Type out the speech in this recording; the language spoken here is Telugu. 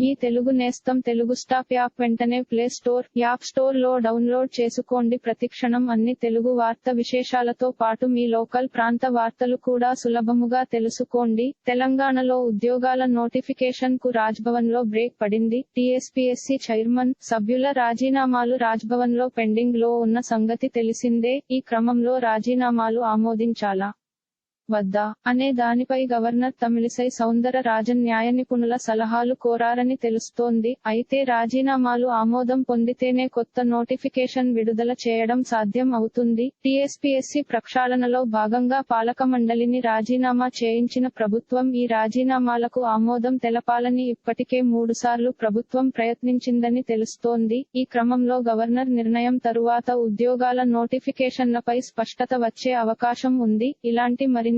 మీ తెలుగు నేస్తం తెలుగు స్టాప్ యాప్ వెంటనే ప్లే స్టోర్ యాప్ స్టోర్లో డౌన్లోడ్ చేసుకోండి. ప్రతిక్షణం అన్ని తెలుగు వార్త విశేషాలతో పాటు మీ లోకల్ ప్రాంత వార్తలు కూడా సులభముగా తెలుసుకోండి. తెలంగాణలో ఉద్యోగాల నోటిఫికేషన్కు రాజ్భవన్లో బ్రేక్ పడింది. టీఎస్పీఎస్సీ చైర్మన్ సభ్యుల రాజీనామాలు రాజ్భవన్లో పెండింగ్లో ఉన్న సంగతి తెలిసిందే. ఈ క్రమంలో రాజీనామాలు ఆమోదించాలా? వద్దా అనే దానిపై గవర్నర్ తమిళిసై సౌందర రాజన్ న్యాయ నిపుణుల సలహాలు కోరారని తెలుస్తోంది. అయితే రాజీనామాలు ఆమోదం పొందితేనే కొత్త నోటిఫికేషన్ విడుదల చేయడం సాధ్యం అవుతుంది. టీఎస్పీఎస్సీ ప్రక్షాళనలో భాగంగా పాలక మండలిని రాజీనామా చేయించిన ప్రభుత్వం ఈ రాజీనామాలకు ఆమోదం తెలపాలని ఇప్పటికే మూడుసార్లు ప్రభుత్వం ప్రయత్నించిందని తెలుస్తోంది. ఈ క్రమంలో గవర్నర్ నిర్ణయం తరువాత ఉద్యోగాల నోటిఫికేషన్లపై స్పష్టత వచ్చే అవకాశం ఉంది. ఇలాంటి మరిన్ని